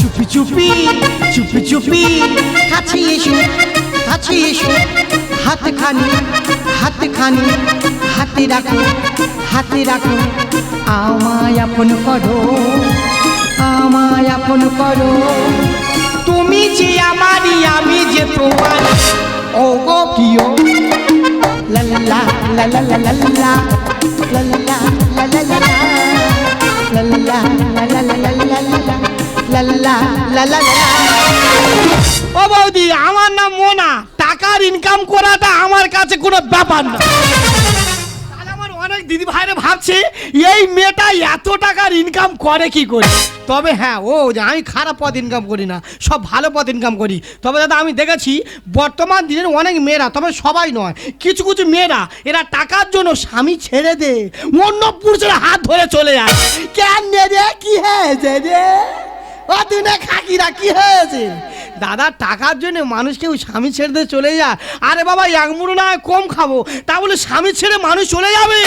চুপি চুপি চুপি চুপি কাছে এসো কাছে এসো হাত খানি হাত খানি হাতে রাখো হাতে রাখো আমায় আপন করো আমায় আপন করো তুমি যে আমারই আমি যে তোমার ও গো লা লা লা লা লা ও বৌদি আমার নাম মোনা টাকার ইনকাম করাটা আমার কাছে কোনো ব্যাপার না দিদি ভাইরা ভাবছে, এই মেয়েটা এত টাকার ইনকাম করে কি করে? তবে হ্যাঁ ও আমি খারাপ পথ ইনকাম করি না, সব ভালো পথ ইনকাম করি। তবে দাদা, আমি দেখেছি বর্তমান দিনের অনেক মেয়েরা, তবে সবাই নয়, কিছু কিছু মেয়েরা, এরা টাকার জন্য স্বামী ছেড়ে দে অন্য পুরুষের হাত ধরে চলে যায়। কেন রে, কি হ্যাঁ রে? ও কি হয়েছে? দাদা, টাকার জন্য মানুষ কেউ স্বামী ছেড়ে দিয়ে চলে যায়। আরে বাবা, এক মুড়ো না কম খাব। তা বলে স্বামী ছেড়ে মানুষ চলে যাবে?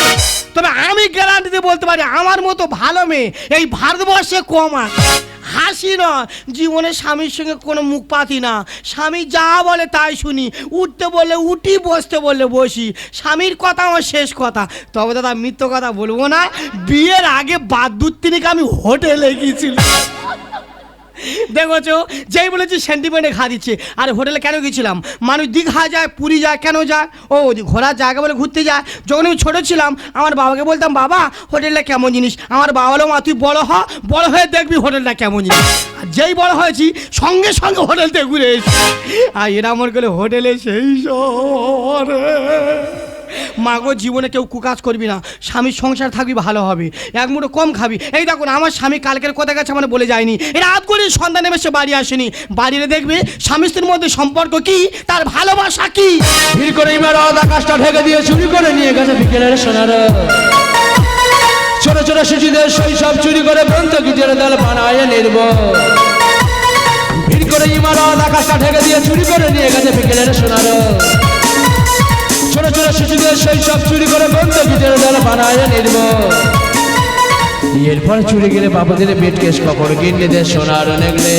তবে আমি গ্যারান্টিতে বলতে পারি, আমার মতো ভালো মেয়ে এই ভারতবর্ষে কম আছে হাসি না জীবনে স্বামীর সঙ্গে কোনো মুখ পাতি না। স্বামী যা বলে তাই শুনি। উঠতে বললে উঠি, বসতে বললে বসি। স্বামীর কথা আমার শেষ কথা। তবে দাদা, মিথ্য কথা বলব না। বিয়ের আগে বাদ্যুৎ তিনিকে আমি হোটেলে গিয়েছিলাম। দেখেছ? যেই বলেছি সেন্টিমেন্টে ঘা দিচ্ছে। আর হোটেলে কেন গেছিলাম মানুষ দীঘা যায়, পুরী যায়, কেন যায়? ও ঘোরার জায়গা বলে ঘুরতে যায়। যখন আমি ছোটো ছিলাম, আমার বাবাকে বলতাম, বাবা, হোটেলটা কেমন জিনিস? আমার বাবা বলো মা, তুই বড় হ, বড় হয়ে দেখবি হোটেলটা কেমন জিনিস। আর যেই বড় হয়েছি, সঙ্গে সঙ্গে হোটেলতে ঘুরে এসেছি। আর এরা মনে করে হোটেলে সেই শহরে। মাগো জীবনে কেউ কুকাজ করবি না, স্বামীর সংসার থাকবি ভালো হবে। এক মুঠো কম খাবি। এই দেখুন, আমার স্বামী কালকের কথা গেছে, আমার বলে যায়নি। রাত করে সন্ধ্যা নেমে সে বাড়ি আসেনি। বাড়িতে দেখবে স্বামী স্ত্রীর মধ্যে সম্পর্ক কি, তার ভালোবাসা কি? ভিড় করে ইমারত আকাশটা ঢেকে দিয়ে চুরি করে নিয়ে গেছে বিকেলের সোনার। ছোট ছোট শিশুদের শৈশব চুরি করে বন্ধ গিটের দল বানায় নির্ব ভিড় করে ইমারত আকাশটা ঢেকে দিয়ে চুরি করে নিয়ে গেছে বিকেলের সোনার। ছোট ছোট শিশুদের শৈশব চুরি করে বন্ধ গিটের দল বানায় নির্ব এরপর চুরি গেলে বাবাদের বেট কেস কখন গিন্নিদের সোনার নেগলে।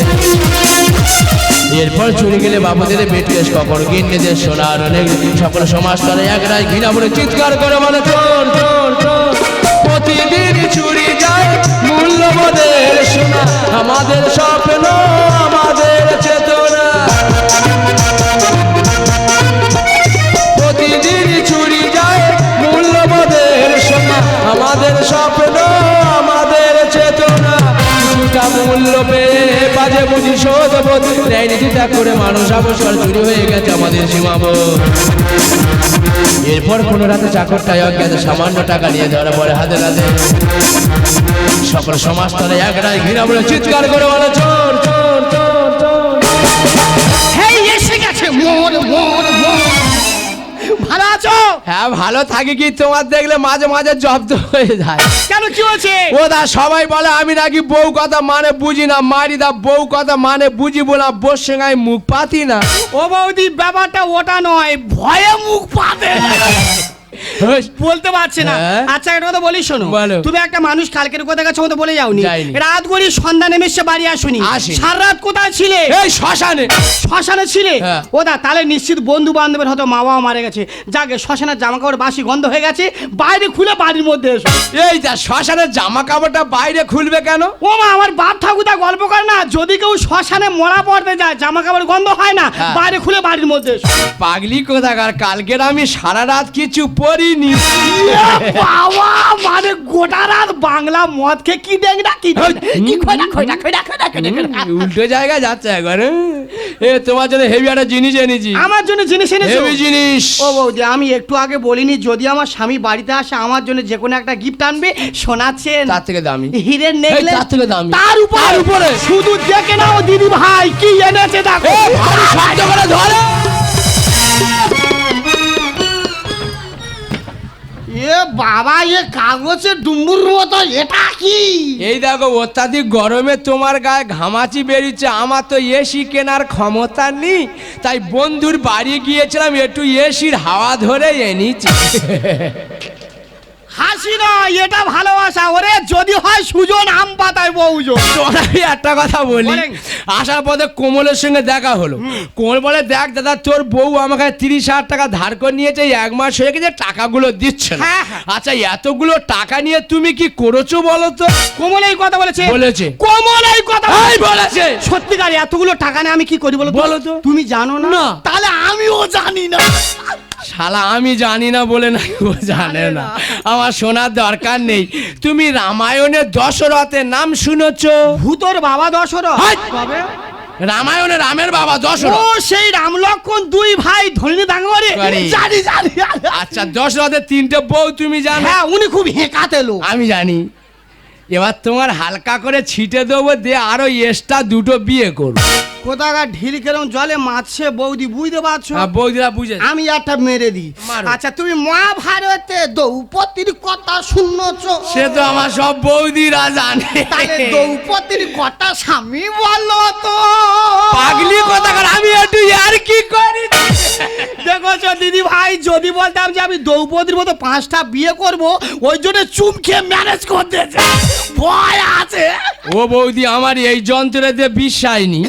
এরপর চুরি গেলে বাবাদের বেট কেস কখন গিন্নিদের সোনার নেগলে। সকল সমাজ তারা এক রায় ঘৃণা বলে চিৎকার করে বলে, চোর চোর চোর, প্রতিদিন চুরি যায় মূল্যবোধের সোনা। আমাদের স্বপ্ন আমাদের চেতনা বাজে বুঝি ন্যায় নীতি ত্যাগ করে মানুষ অবসর, চুরি হয়ে গেছে আমাদের সীমাবোধ। এরপর কোন রাতে চাকরটাই অজ্ঞাত সামান্য টাকা নিয়ে ধরা পড়ে হাতে হাতে সকল সমাজ তারা এক রায় ঘৃণা বলে চিৎকার করে বলে, চোর চোর চোর চোর এসে গেছে মোর মোর। ভালো আছো? হ্যাঁ ভালো থাকি কি? তোমার দেখলে মাঝে মাঝে জব্দ হয়ে যায়। কেন কি হয়েছে? ও দা সবাই বলে আমি নাকি বউ কথা মানে বুঝি না। মারি দা বউ কথা মানে বুঝিবো না বোর সঙ্গে মুখ পাতি না। ও বৌদি ব্যাপারটা ওটা নয় ভয়ে মুখ পাবে বলতে পারছে না। হ্যাঁ? আচ্ছা একটা কথা বলি শোনো। তুমি একটা মানুষ কালকের কথা কাছে মতো বলে যাওনি। রাত করে সন্ধ্যা নেমে এসে বাড়ি আসুনি। সারা রাত কোথায় ছিলে? এই শ্মশানে। শ্মশানে ছিলে? হ্যাঁ। ও দা তাহলে নিশ্চিত বন্ধু বান্ধবের হয়তো মা বাবা মারা গেছে। যাকে শ্মশানের জামা কাপড় বাসি গন্ধ হয়ে গেছে বাইরে খুলে বাড়ির মধ্যে এসো। এই যা শ্মশানের জামা কাপড়টা বাইরে খুলবে কেন? ও মা আমার বাপ ঠাকুরদা গল্প করে না যদি কেউ শ্মশানে মরা পড়তে যায় জামা কাপড় গন্ধ হয় না হ্যাঁ। বাইরে খুলে বাড়ির মধ্যে এসো। পাগলি কোথাকার কালকের আমি সারা রাত কিছু পড়িনি বাবা মানে গোটা রাত বাংলা মদ খেয়ে কি দেখ না কি। উল্টো যাচ্ছে একবার? এ তোমার জন্য হেভি একটা জিনিস এনেছি। আমার জন্য জিনিস এনেছো? হেভি জিনিস। ও বৌদি আমি একটু আগে বলিনি যদি আমার স্বামী বাড়িতে আসে আমার জন্য যে কোনো একটা গিফট আনবে শোনাচ্ছেন। তার থেকে দামি। হিরের নেকলেস তার থেকে দামি। তার উপরে? উপরে? শুধু দেখে নাও দিদি ভাই কি এনেছে দেখো। ভারী শব্দ করে ধরে। এ বাবা এ কাগজে ডুম্বুর মতো এটা কি? এই দেখো অত্যাধিক গরমে তোমার গায়ে ঘামাচি বেরিয়েছে। আমার তো এসি কেনার ক্ষমতা নেই। তাই বন্ধুর বাড়ি গিয়েছিলাম একটু এসির হাওয়া ধরে এনেছি। হাসি না এটা ভালোবাসা। ওরে যদি হয় সুজন আম পাতায় বউজন আমি একটা কথা বলি। আসার পথে কোমলের সঙ্গে দেখা হলো। কোমল বলে দেখ দাদা তোর বউ আমাকে তিরিশ হাজার টাকা ধার করে নিয়েছে এক মাস হয়ে গেছে টাকাগুলো দিচ্ছে না। হ্যাঁ, হ্যাঁ। আচ্ছা এতগুলো টাকা নিয়ে তুমি কি করেছ বলো তো? কোমল এই কথা বলেছে। বলেছে। কোমল এই কথা বলেছে। সত্যিকার এতগুলো টাকা নিয়ে আমি কি করি বলো বলো তো। তুমি জানো না। তাহলে আমিও জানি না। শালা আমি জানি না বলে না ও জানে না। আমার শোনার দরকার নেই। তুমি রামায়ণের দশরথের নাম শুনেছ? ভূতর বাবা দশরথ! কবে? রামায়ণে রামের বাবা ও দশরথ সেই রাম লক্ষণ দুই ভাই ধরনি দাঙ্গরে। জানি জানি আচ্ছা দশরথের তিনটে বউ তুমি জানো? হ্যাঁ উনি খুব হেঁকাতে লোক। আমি জানি। এবার তোমার হালকা করে ছিটে দেবো দিয়ে আরও এক্সট্রা দুটো বিয়ে করব। কোথাকার ঢিল কেরম জলে মাছে বৌদি বুঝতে পারছ? আর বৌদিরা বুঝে আমি একটা মেরে দিই। আচ্ছা তুমি মহাভারতে দ্রৌপদীর কথা শুনছো? সে তো আমার সব বৌদিরা জানে। তাহলে দ্রৌপদীর কথা স্বামী বলো তো। পাগলি কথা আমি একটু আর কি করি? দেখো দিদি ভাই যদি বলতাম যে আমি দ্রৌপদীর মতো পাঁচটা বিয়ে করব ওই জন্য চুম খেয়ে ম্যানেজ করতে ভয় আছে। ও বৌদি আমার এই যন্ত্রেতে বিশ্বাস নি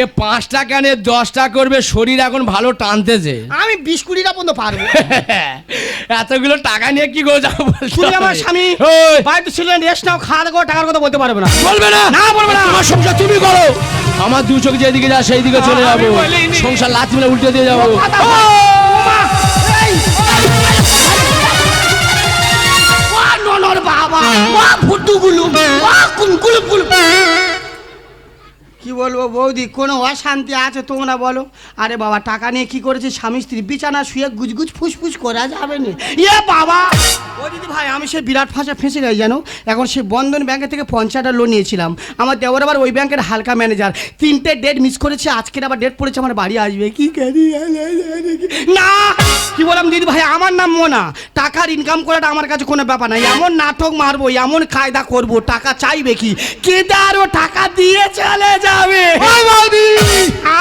এ পাঁচটা কেনে দশটা করবে শরীর এখন ভালো টানতেছে। আমি বিশ কুড়িটা পর্যন্ত পারব। এতগুলো টাকা নিয়ে কি করে যাব তুমি আমার স্বামী বাড়িতে ছিলেন রেস্ট নাও খাওয়া দাওয়া টাকার কথা বলতে পারবে না। বলবে না? না, বলবে না। তোমার সংসার তুমি করো। আমার দু চোখ যেদিকে যা সেই দিকে চলে যাব। সংসার লাথি মেলে উল্টে দিয়ে যাব বাবা ও কি বলব বৌদি, কোনো অশান্তি আছে তোমরা বলো? আরে বাবা, টাকা নিয়ে কি করেছে স্বামী স্ত্রী? বিছানা শুয়ে গুজগুজ ফুসফুস করা যাবে না। ইয়ে বাবা! ও দিদি ভাই, আমি সে বিরাট ফাঁসা ফেঁসে যাই, জানো? এখন সে বন্ধন ব্যাংকে থেকে পঞ্চাশটা লোন নিয়েছিলাম। আমার দেওয়ার আবার ওই ব্যাংকের হালকা ম্যানেজার তিনটে ডেট মিস করেছে, আজকের আবার ডেট পড়েছে, আমার বাড়ি আসবে। কি না! কি বললাম দিদি ভাই, আমার নাম মোনা। টাকার ইনকাম করাটা আমার কাছে কোনো ব্যাপার নাই এমন নাটক মারবো, এমন কায়দা করব, টাকা চাইবে কি? কেদে আরও টাকা দিয়ে চলে যাবে।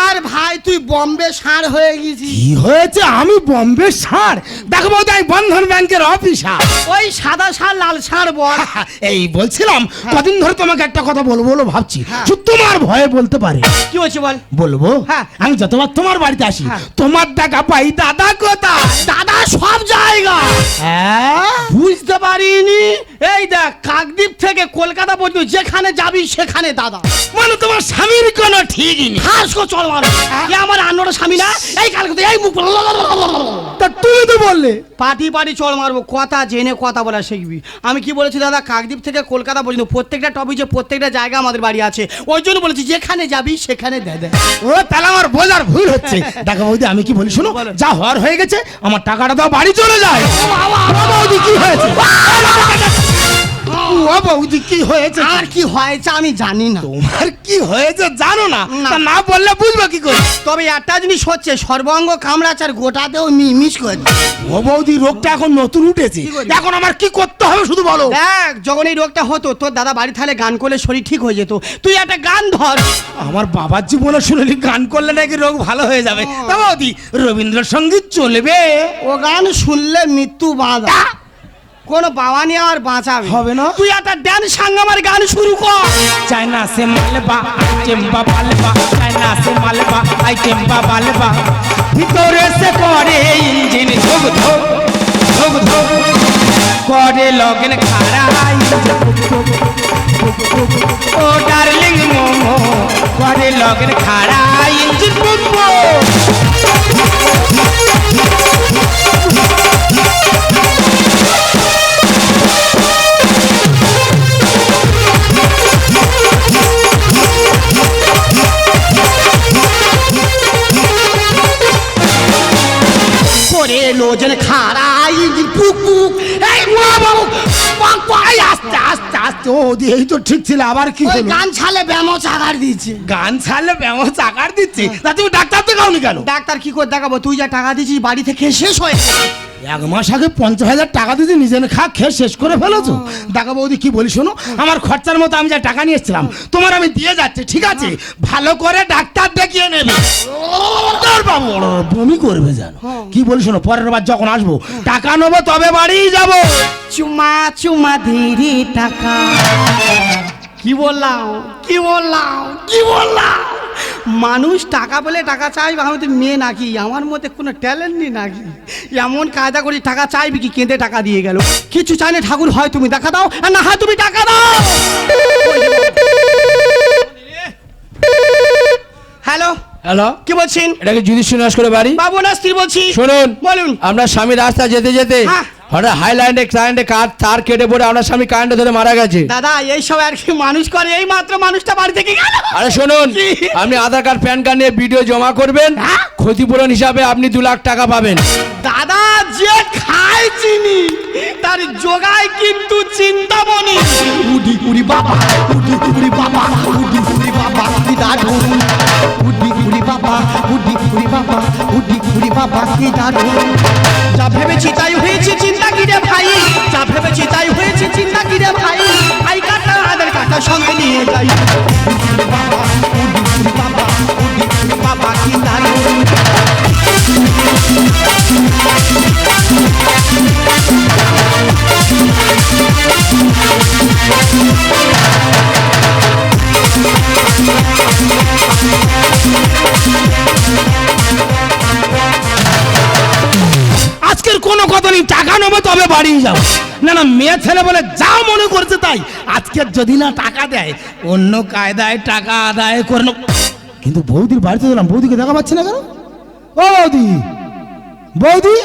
আর ভাই তুই বম্বে সার হয়ে গেছিস। কি হয়েছে? আমি বম্বে সার? দেখো আমি বন্ধন ব্যাংকের অফিসার ওই সাদা সার লাল সার বল। এই বলছিলাম কদিন ধরে তোমাকে একটা কথা বলব বলো ভাবছি। হ্যাঁ। শুধু তোমার ভয়ে বলতে পারে। কি হয়েছে বল? বলব? হ্যাঁ। আমি যতবার তোমার বাড়িতে আসি হ্যাঁ। তোমার টাকা পাই দাদা কোথায়? দাদা সব জায়গা। হ্যাঁ? বুঝতে পারিনি। এই দেখ কাকদ্বীপ থেকে কলকাতা পর্যন্ত যেখানে যাবি সেখানে দাদা। মানে তোমার স্বামীর কোনো ঠিকই নেই। হাস কো চল মারো এ আমার আন্নটা স্বামী না এই কালকে এই মুখ তা তুমি তো বললে। পাটি পাটি চল মারবো কথা জেনে কথা বলা শিখবি। আমি কি বলেছি দাদা কাকদ্বীপ থেকে কলকাতা পর্যন্ত প্রত্যেকটা টপিকে প্রত্যেকটা জায়গা আমাদের বাড়ি আছে ওই জন্য বলেছি যেখানে যাবি সেখানে দে দে। ও তাহলে আমার বোঝার ভুল হচ্ছে। দেখো বৌদি আমি কি বলি শোনো। যা হওয়ার হয়ে গেছে আমার টাকাটা দাও বাড়ি চলে যায়। বৌদি কি হয়েছে? ও বৌদি কি হয়েছে? আর কি হয়েছে আমি জানি না। তোমার কি হয়েছে জানো না? না। বললে বুঝব কি করে? তবে একটা জিনিস হচ্ছে সর্বাঙ্গ কামড়াচার গোটাতেও মি- মিস করে ও বৌদি রোগটা এখন নতুন উঠেছে। এখন আমার কি করতে হবে শুধু বলো? দেখ যখন এই রোগটা হতো তোর দাদা বাড়ি থাকলে গান করলে শরীর ঠিক হয়ে যেত। তুই একটা গান ধর। আমার বাবার জীবনে শুনলি গান করলে নাকি রোগ ভালো হয়ে যাবে। তা বৌদি রবীন্দ্রসঙ্গীত চলবে। ও গান শুনলে মৃত্যু বাঁধা। কোন বাবা নিয়ে আর বাঁচাবে। হবে না? তুই একটা ড্যান্স সাঙ্গ আমার গান শুরু কর। চায়না সে মালবা চেম্বা পালবা। চায়না সে মালবা আই চেম্বা পালবা। ভিতরে সে করে ইঞ্জিন ধোক ধোক ধোক ধোক করে লগন খারা ইঞ্জিন ধুক ধুক, ধুক ধুক। ও ডার্লিং মোমো করে লগন খারা ইঞ্জিন বুক করে লোজন খাড়াই পুক পুক এই মা বাবু পক পক আস্তে আস্তে আস্তে ও এই তো ঠিক ছিল আবার কি হলো? গান ছালে ব্যামো চাকার দিচ্ছে গান ছাড়লে ব্যামো চাকার দিচ্ছে? তা তুমি ডাক্তার দেখাওনি কেন? ডাক্তার কি করে দেখাবো? তুই যা টাকা দিছিস বাড়ি থেকে শেষ হয়েছে এক মাস আগে পঞ্চাশ হাজার টাকা দিতে নিজের খা খেয়ে শেষ করে ফেলেছো। দেখা বৌদি কি বলি শোনো? আমার খরচার মতো আমি যা টাকা নিয়ে এসেছিলাম তোমার আমি দিয়ে যাচ্ছি ঠিক আছে? ভালো করে ডাক্তার দেখিয়ে নেবে। তোর বাবু বমি করবে জানো কি বলি শোনো পরের বার যখন আসব টাকা নেব তবে বাড়ি যাব। চুমা চুমা ধীরে টাকা। কি বললাম? কি বললাম? কি বললাম? মানুষ টাকা পেলে টাকা চাইবে আমি তো মেয়ে নাকি আমার মধ্যে কোনো ট্যালেন্ট নেই নাকি। এমন কায়দা করে টাকা চাইবি কি কেঁদে টাকা দিয়ে গেল। কিছু চাই না ঠাকুর হয় তুমি টাকা দাও আর না হয় তুমি টাকা দাও। Hello hello. কি বলছেন? এটা কি যুধিষ্ঠির নস্করের বাড়ি? বাবু না স্ত্রী বলছি। শুনুন বলুন। আমরা স্বামী রাস্তা যেতে যেতে হ্যাঁ। হঠাৎ হাইল্যান্ডে কারেন্টে কার তার কেটে পড়ে আমরা স্বামী কারেন্টে ধরে মারা গেছে। দাদা এই সব আর কি মানুষ করে এই মাত্র মানুষটা বাড়ি থেকে গেল? আরে শুনুন আপনি আধার কার্ড প্যান কার্ড নিয়ে ভিডিও জমা করবেন হ্যাঁ? ক্ষতিপূরণ হিসাবে আপনি দু লাখ টাকা পাবেন। দাদা যে খায় চিনি তার জোগায় কিন্তু চিন্তামণি। উডি কুড়ি বাবা উডি কুড়ি বাবা উডি কুড়ি বাবা উডি বাবা উডি খুরি বাবা উডি খুরি বাবা, কি দারুণ যা ভেবেছি তাই হয়েছে, চিন্তা কি রে ভাই? যা ভেবেছি তাই হয়েছে, চিন্তা কি রে ভাই? আই কাটা আধার কাটা সঙ্গে নিয়ে যাই। বাবা নেব তবে বাড়ি যাব না না, মেয়ে ছেলে বলে যা মনে করছে তাই। আজকে যদি না টাকা দেয়, অন্য কায়দায় টাকা আদায় করে। কিন্তু বৌদির বাড়িতে দিলাম বৌদিকে দেখা পাচ্ছি না কেন? ও বৌদি বৌদি,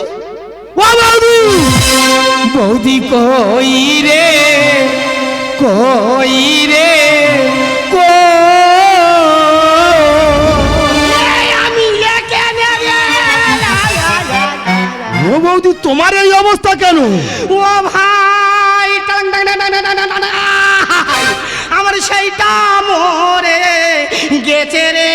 ও বৌদি। বৌদি কই রে কই রে? অবস্থা কেন? ও ভাই আমার সেইটা মরে গেছে রে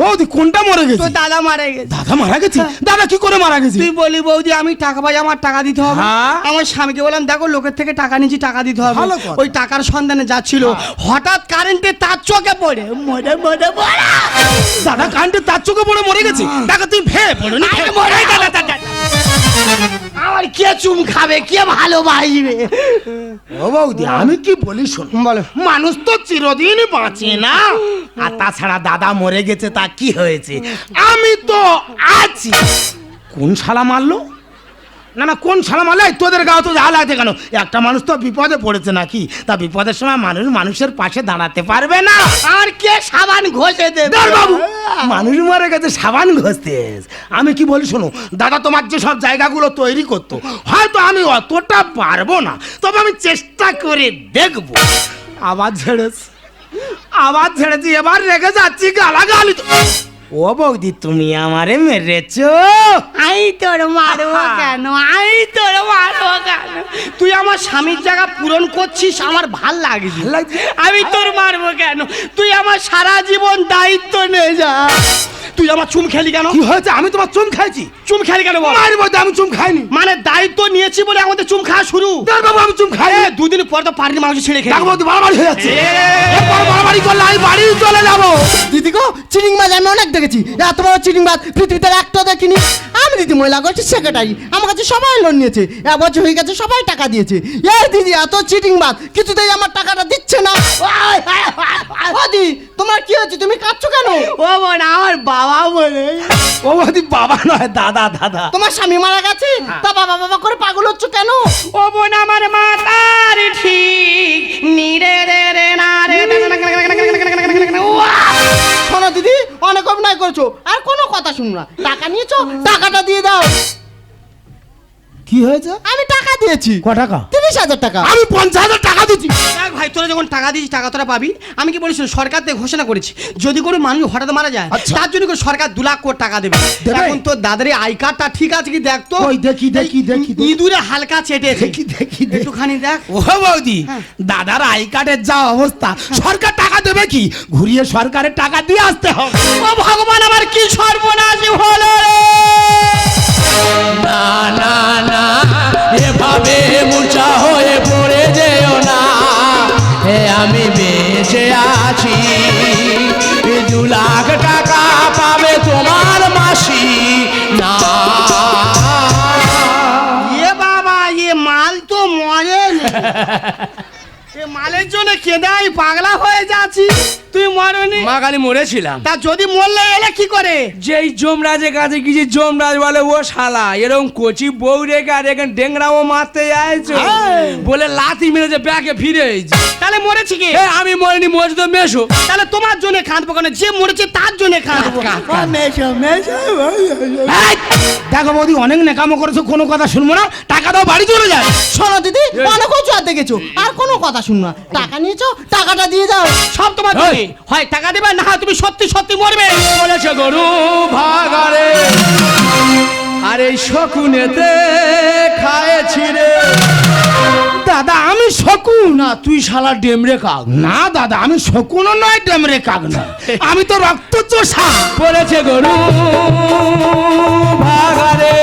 বৌদি কোনটা মরে গেছে তো দাদা মারা গেছে। দাদা মারা গেছে? হ্যাঁ। দাদা কি করে মারা গেছে তুই বলি বৌদি আমি টাকা পাই আমার টাকা দিতে হবে। হ্যাঁ। আমার স্বামীকে বললাম দেখো লোকের থেকে টাকা নিয়েছি টাকা দিতে হবে। ওই টাকার সন্ধানে যাচ্ছিল। হ্যাঁ। হঠাৎ কারেন্টে তার চোখে পড়ে। মরে মরে দাদা কারেন্টে তার চোখে পড়ে মরে গেছে? দেখো তুই ভে পড়ো মরে দাদা আমার কে চুম খাবে কে ভালোবাসবে? ও বৌদি আমি কি বলি শোন। বলো। মানুষ তো চিরদিন বাঁচে না। আর তাছাড়া দাদা মরে গেছে তা কি হয়েছে? আমি তো আছি। কোন শালা মারলো? না না কোন শালা মারলো এই তোদের গাও তো যা লাগছে কেন? একটা মানুষ তো বিপদে পড়েছে নাকি? তা বিপদের সময় মানুষ মানুষের পাশে দাঁড়াতে পারবে না। আর কে সাবান ঘষে দাঁড় বাবু মানুষ মরে গেছে সাবান ঘষতে আমি কি বলি শোনো দাদা তোমার যে সব জায়গাগুলো তৈরি করতো হয়তো আমি অতটা পারব না তবে আমি চেষ্টা করে দেখব। আবার ঝেড়েছি আবার ঝেড়েছি এবার রেগে যাচ্ছি গালাগালি তো ও বৌদি তুমি আমারে মেরেছো? আই তোর মারবো কেন? আই তোর মারবো কেন? তুই আমার স্বামীর জায়গা পূরণ করছিস আমার ভালো লাগছে? আমি তোর মারবো কেন? তুই আমার সারা জীবন দায়িত্ব নিয়ে যা। তুই আমার চুম খেলি কেন কি হয়েছে আমি তোমার চুম খাইছি চুম খেলি কেন বল মারি বলতে আমি চুম খাইনি মানে দায়িত্ব নিয়েছি বলে আমাদের চুম খাওয়া শুরু দাঁড় বাবু আমি চুম খাই এ, দুদিন পর তো পারিনি মাংস ছেড়ে খেয়ে বৌদি বাড়াবাড়ি হয়ে যাচ্ছে এ। এরপর বাড়াবাড়ি করলে আমি বাড়ি চলে যাব দিদি গো চিটিং মাছ আমি অনেক দেখেছি এত বড় চিটিং বাজ পৃথিবীতে একটা দেখিনি আমি দিদি মহিলা করছি সেক্রেটারি আমার কাছে সবাই লোন নিয়েছে এক বছর হয়ে গেছে সবাই টাকা দিয়েছে এই দিদি এত চিটিং বাজ কিছুতেই আমার টাকাটা দিচ্ছে না ও দি তোমার কি হচ্ছে তুমি কাঁদছো কেন ও বোন আমার বাবা বলে ও বৌদি বাবা নয় দাদা দাদা তোমার স্বামী মারা গেছে তা বাবা বাবা করে পাগল হচ্ছ কেন ও বোন আমার মাতার ঠিক নিরে রে রে না রে! শোনো দিদি অনেক অভিনয় করছ আর কোনো কথা শুনো না টাকা নিয়েছো টাকাটা দিয়ে দাও কি হয়েছে? আমি টাকা দিয়েছি। ক টাকা? তিরিশ হাজার টাকা। আমি পঞ্চাশ হাজার টাকা দিচ্ছি দেখ ভাই তোরা যখন টাকা দিয়েছিস টাকা তোরা পাবি। আমি কি বলেছি সরকার থেকে ঘোষণা করেছি যদি কোনো মানুষ হঠাৎ মারা যায় আচ্ছা। তার জন্য করে সরকার দু লাখ কোটি টাকা দেবে? এখন তোর দাদার আই কার্ডটা ঠিক আছে কি? দেখ তো। ওই দেখি, দেখি, দেখি। ইঁদুরে হালকা চেটে দেখি, দেখি, দেখি। একটুখানি দেখ। ও বৌদি দাদার আই কার্ডের যা অবস্থা। সরকার টাকা দেবে কি? ঘুরিয়ে সরকারের টাকা দিয়ে আসতে হবে। ও ভগবান আমার কি সর্বনাশ হলো রে? না না না এভাবে মূর্ছা হয়ে পড়ে যেও না। হে আমি বেঁচে আছি দু লাখ টাকা পাবে তোমার মাসি। না। এ বাবা এ মাল তো মরে এ মালের জন্য কেঁদে আমি পাগলা হয়ে যাচ্ছি। তুই মরনি। মা কালী মরেছিলাম। তা যদি মরলে এলে কি করে? যেই যমরাজের কাছে গিয়েছি যমরাজ বলে ও শালা এরকম কচি বউ রেখে আর এখানে ডেংরাও মারতে যাইছো? বলে লাথি মেরেছে ব্যাগে ফিরে তাহলে মরেছি কি? আমি মরিনি মরেছি তো মেশো। তাহলে তোমার জন্য খাঁদবো কেন? যে মরেছে তার জন্য খাঁদবো। দেখো বৌদি অনেক নেকামো করেছ কোনো কথা শুনব না। টাকা দাও বাড়ি চলে যায় শোনো দিদি অনেক উঁচু আর দেখেছ আর কোনো কথা শুনব না। টাকা নিয়েছো টাকাটা দিয়ে দাও। সব তোমার। জন্য। হয় টাকা দেবে না তুমি সত্যি সত্যি মরবে। বলেছে গরু ভাগারে আর এই শকুনেতে খায়েছি রে। দাদা আমি শকুন। না তুই শালা ডেমরে কাক। না দাদা আমি শকুনও নয় ডেমরে কাক না আমি তো রক্ত চোষা। বলেছে গরু ভাগারে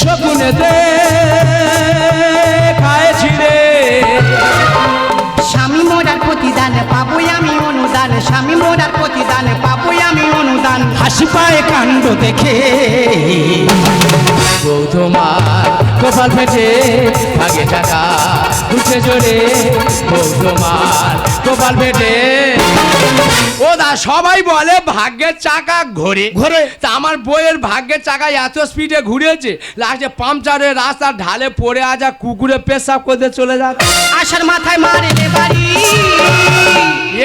শকুনেতে খায়েছি পায়ে কাণ্ড দেখে। বউ কপাল ফেটে ভাগে টাকা উঠে জোরে বউ তোমার কপাল ফেটে। ও দা সবাই বলে ভাগ্যের চাকা ঘোরে। ঘোরে। তা আমার বইয়ের ভাগ্যের চাকা এত স্পিডে ঘুরেছে লাস্টে পাংচারে রাস্তার ঢালে পড়ে আজা কুকুরে পেশাব করতে চলে যাক আশার মাথায় মারে রে বাড়ি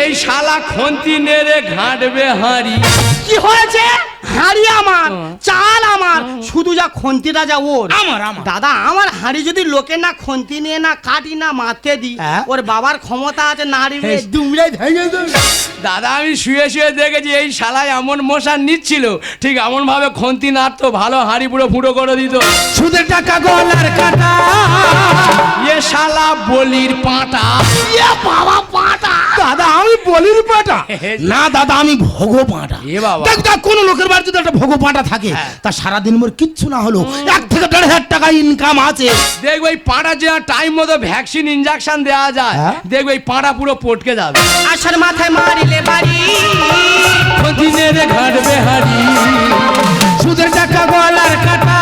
এই শালা খন্তি নেড়ে ঘাঁটবে হাঁড়ি। কি হয়েছে? হাঁড়ি আমার চাল আমার শুধু যা খন্তি রাজা ওর। আমার, আমার। দাদা আমার হাঁড়ি যদি লোকে না খন্তি নিয়ে না কাটি না মারতে দি হ্যাঁ? ওর বাবার ক্ষমতা আছে নাড়ি দুমড়ে ভেঙে দাদা আমি শুয়ে শুয়ে দেখেছি এই শালায় এমন মশা নিচ্ছিল। ঠিক এমন ভাবে খন্তি নাড়তো ভালো হাঁড়ি পুরো ফুটো করে দিত। সুদের টাকা গলার কাটা। এ শালা বলির পাটা। এ বাবা পাটা। দাদা আমি বলির পাটা। না দাদা আমি ভোগ পাটা। এ বাবা। দেখ দেখ কোন লোকের বাড়ি যদি একটা ভোগ পাটা থাকে তা সারাদিন মোর কিচ্ছু না হলো এক থেকে দেড় হাজার টাকা ইনকাম আছে। দেখবে এই পাঁটা যে টাইম মতো ভ্যাকসিন ইঞ্জেকশন দেওয়া যায় হ্যাঁ? দেখবে এই পাঁটা পুরো পটকে যাবে। আশার মাথায় মারিলে বাড়ি। দিনের ঘাটবে হাড়ি সুদের টাকা গলার কাটা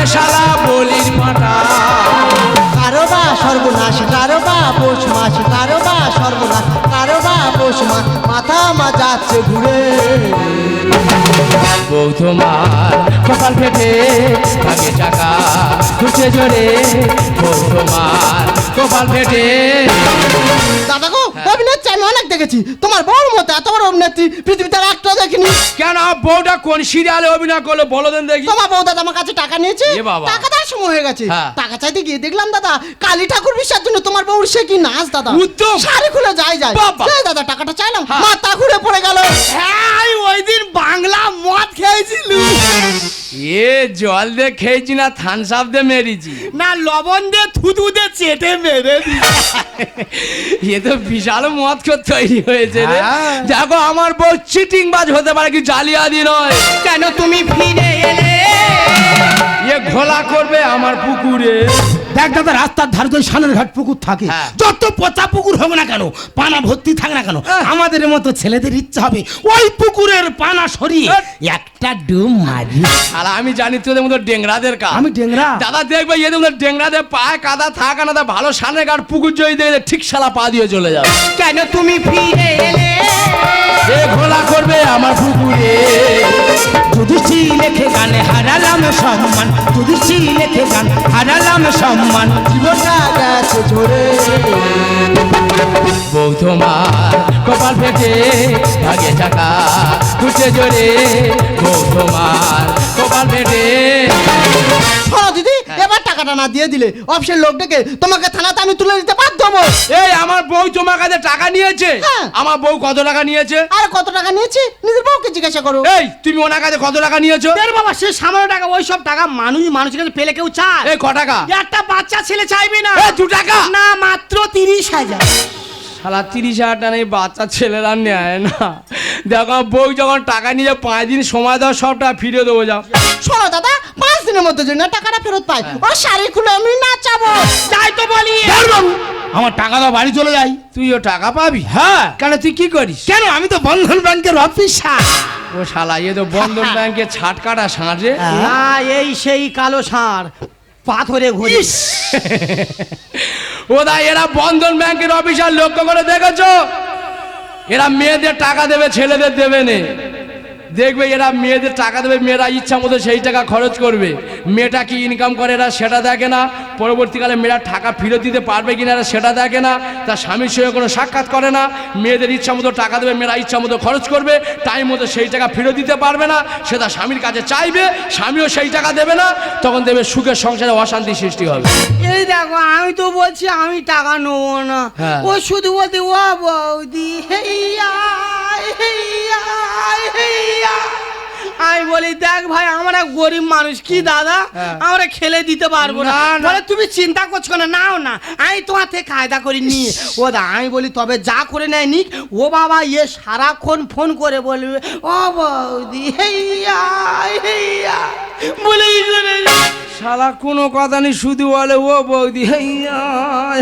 এ শালা বলির পাঁটা কারও বা সর্বনাশ কারও বা পৌষ মাস কারও বা সর্বনাশ। মাস মাথা মা যাচ্ছে ঘুরে। বউ তোমার কপাল ফেটে ভাগে টাকা উঠে জোরে। বউ তোমার কপাল ফেটে। দাদা গো অভিনেত্রী আমি অনেক দেখেছি। তোমার বড় মতো এত বড় অভিনেত্রী পৃথিবীতে আর একটা দেখিনি। কেন? বউটা কোন সিরিয়ালে অভিনয় করল? বলো দেন দেখি। তোমার বউ দাদা আমার কাছে টাকা নিয়েছে এ বাবা। টাকা দেওয়ার সময় হয়ে গেছে হ্যাঁ। টাকা চাইতে গিয়ে দেখলাম দাদা কালী ঠাকুর বিশ্বাস জন্য তোমার বউর সে কি নাচ দাদা উদ্যম। শাড়ি খুলে যায় যায় বাবা। দাদা টাকাটা চাইলাম হ্যাঁ। মাথা ঘুরে পড়ে গেল হ্যাঁ আমি ওই দিন বাংলা মদ খেয়েছিল এ জল দিয়ে খেয়েছি না থানসাপ দিয়ে মেরেছি না লবণ দিয়ে থুতু দিয়ে চেটে মেরে দিই এ তো বিশাল মদ খোর তৈরি হয়েছে রে হ্যাঁ। দেখো আমার বউ চিটিং বাজ হতে পারে কি জালিয়াদি নয় কেন তুমি ফিরে এলে ঘোলা করবে আমার পুকুরে। দেখ দাদা রাস্তার ধারে তো সানের ঘাট পুকুর থাকে। হ্যাঁ। যত পচা পুকুর হোক না কেন পানা ভর্তি থাক না কেন হ্যাঁ। আমাদের মতো ছেলেদের ইচ্ছা হবে ওই পুকুরের পানা সরিয়ে একটা ডুম মারি। আর আমি জানি তোদের মতো ডেংরাদের কাজ। আমি ডেংরা? দাদা দেখবে এদের মতো ডেংরাদের পায়ে কাদা থাকা না ভালো সানের ঘাট পুকুর জয়ী দেখে ঠিক শালা পা দিয়ে চলে যাবে। কেন তুমি ফিরে এলে? এ ঘোলা করবে আমার পুকুরে। যুধিষ্ঠি লেখে গানে, হারালাম সম্মান। যুধিষ্ঠি লেখে গান, হারালাম সম্মান। জীবনটা গেছে ঝরে বউ কপাল ফেটে ভাগে টাকা উঠে জোরে। বউ তোমার কপাল ফেটে শোনো দিদি এবার টাকাটা না দিয়ে দিলে অফিসের লোক ডেকে তোমাকে থানাতে আমি তুলে দিতে বাধ্য হব। এই আমার বউ তোমার কাছে টাকা নিয়েছে। হ্যাঁ। আমার বউ কত টাকা নিয়েছে? আর কত টাকা নিয়েছি? নিজের বউকে জিজ্ঞাসা করো। এই তুমি ওনার কাছে কত টাকা নিয়েছো? এর বাবা সে সামান্য টাকা ওই সব টাকা মানুষ মানুষের কাছে পেলে কেউ চায়। এই ক টাকা? একটা বাচ্চা ছেলে চাইবে না। এই দু টাকা? না মাত্র তিরিশ হাজার। শালা তিরিশ হাজার টাকা এই বাচ্চা ছেলেরা নেয় না। দেখো বউ যখন টাকা নিয়ে পাঁচ দিন সময় দাও সব টাকা ফিরিয়ে দেবো যাও। শোনো দাদা পাঁচ দিনের মধ্যে যদি না টাকাটা ফেরত পাই ও শাড়ি খুলে আমি নাচাবো। তাই তো বলি। আমার টাকা দাও বাড়ি চলে যাই। তুইও টাকা পাবি? হ্যাঁ। কেন তুই কি করিস? কেন আমি তো বন্ধন ব্যাংকের অফিসার ও শালা এ তো বন্ধন ব্যাংকে ছাট কাটা সাঁজে না এই সেই কালো ষাঁড় পাথরে ঘুরি। ও দা এরা বন্ধন ব্যাংকের অফিসার লক্ষ্য করে দেখেছ? এরা মেয়েদের টাকা দেবে ছেলেদের দেবে নে। দেখবে এরা মেয়েদের টাকা দেবে মেয়েরা ইচ্ছা মতো সেই টাকা খরচ করবে। মেয়েটা কি ইনকাম করে এরা সেটা দেখে না। পরবর্তীকালে মেয়েরা টাকা ফেরত দিতে পারবে কিনা এরা সেটা দেখে না। তার স্বামীর সঙ্গে কোনো সাক্ষাৎ করে না। মেয়েদের ইচ্ছা মতো টাকা দেবে মেয়েরা ইচ্ছা মতো খরচ করবে। টাইম মতো সেই টাকা ফেরত দিতে পারবে না। সে তার স্বামীর কাছে চাইবে স্বামীও সেই টাকা দেবে না। তখন দেবে সুখের সংসারে অশান্তি সৃষ্টি হবে। এই দেখো আমি তো বলছি আমি টাকা নেব না। হ্যাঁ। ও শুধু বলতে ও বৌদি আমি বলি দেখ ভাই আমরা গরিব মানুষ। কি দাদা? আমরা খেলে দিতে পারব না। হ্যাঁ। বলে তুমি চিন্তা করছ না নাও না। আমি তোমার থেকে কায়দা করে নি। ও দা আমি বলি তবে যা করে নেয় নিক। ও বাবা ইয়ে সারাক্ষণ ফোন করে বলবে ও বৌদি হেইয়া হেইয়া বলে শালা কোনো কথা নেই শুধু বলে ও বৌদি হেইয়া,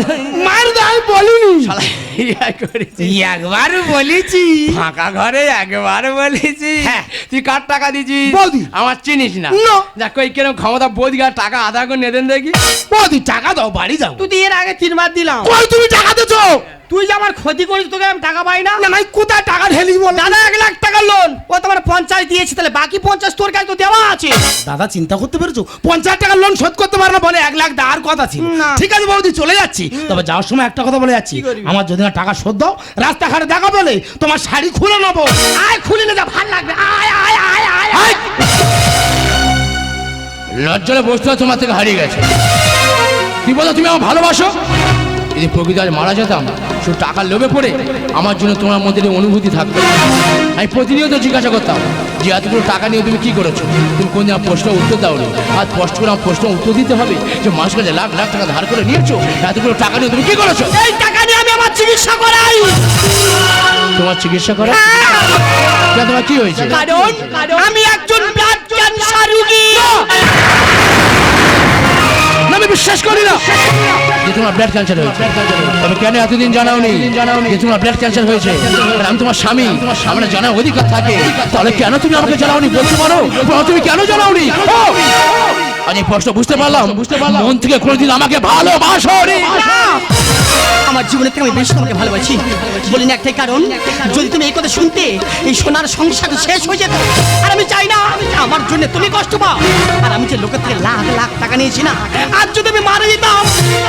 হেইয়া। মার দে আমি বলিনি। শালা ইয়া করেছি। একবার বলেছি। ফাঁকা ঘরে একবার বলেছি। হ্যাঁ। তুই কার টাকা দিছিস? আমার চিনিস না। দেখ কই কেন ক্ষমতা? বোধ গা টাকা আধা করে নেদেন দেখি। বৌদি টাকা দাও বাড়ি যাও। তুই এর আগে তিনবার দিলাম। কই তুমি টাকা দেছো তুই যে আমার ক্ষতি করিস তোকে আমি টাকা পাই না? না কোথায় টাকা ঢেলি বল? দাদা এক লাখ টাকা লোন ও তোমার পঞ্চাশ দিয়েছি তাহলে বাকি পঞ্চাশ তোর কাছে তো দেওয়া আছে। দাদা চিন্তা করতে পেরেছ? পঞ্চাশ টাকার লোন শোধ করতে পারো না বলে এক লাখ দেওয়ার কথা ছিল। না। ঠিক আছে বৌদি চলে যাচ্ছি। তবে যাওয়ার সময় একটা কথা বলে যাচ্ছি। আমার যদি না টাকা শোধ দাও রাস্তাঘাটে দেখা বলে তোমার শাড়ি খুলে নেব। আয় খুলে নে যা ভালো লাগবে। আয় আয় আয় আয় আয়! লজ্জলে বস্তু তোমার থেকে হারিয়ে গেছে। কি বলো তুমি আমার ভালোবাসো? যদি প্রকৃতি আজ মারা যেতাম শুধু টাকার লোভে পড়ে আমার জন্য তোমার মধ্যে অনুভূতি থাকতো। আমি প্রতিনিয়ত জিজ্ঞাসা করতাম যে এতগুলো টাকা নিয়ে তুমি কি করেছ? তুমি কোন দিন প্রশ্ন উত্তর দাওনি? আর স্পষ্ট করে আমার প্রশ্ন উত্তর দিতে হবে যে মানুষের কাছে লাখ লাখ টাকা ধার করে নিয়েছো এতগুলো টাকা নিয়ে তুমি কি করেছ? এই টাকা নিয়ে আমি আমার চিকিৎসা করাই। তোমার চিকিৎসা করা? কেন তোমার কি হয়েছে? কারণ আমি একজন ব্লাড ক্যান্সার রোগী। বিশ্বাস করি না। যে তোমার ব্লাড ক্যান্সার হয়েছে। তবে কেন এতদিন জানাওনি? যে তোমার ব্লাড ক্যান্সার হয়েছে। আমি তোমার স্বামী। তোমার সামনে জানার অধিকার থাকে। তাহলে কেন তুমি আমাকে জানাওনি? বলতে পারো? তুমি কেন জানাওনি? আমি প্রশ্ন বুঝতে পারলাম। বুঝতে পারলাম। মন থেকে কোনোদিন আমাকে ভালোবাসো আমার জীবনের থেকে আমি বেশি তোমাকে ভালোবাসি। বলি না একটাই কারণ যদি তুমি এই কথা শুনতে এই সোনার সংসার শেষ হয়ে যেত আর আমি চাই না আমার জন্য তুমি কষ্ট পাও। আর আমি যে লোকের থেকে লাখ লাখ টাকা নিয়েছি না আর যদি আমি মারা যেতাম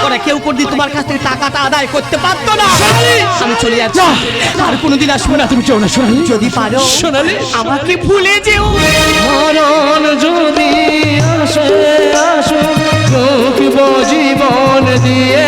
ওরা কেউ করে দিয়ে তোমার কাছ থেকে টাকাটা আদায় করতে পারতো না। আমি চলে যাচ্ছি। আর কোনোদিন আসব না। তুমি চলো না সোনালি। যদি পারো সোনালি! আমাকে ভুলে যেও। মরণ যদি আসে আসো জীবন দিয়ে।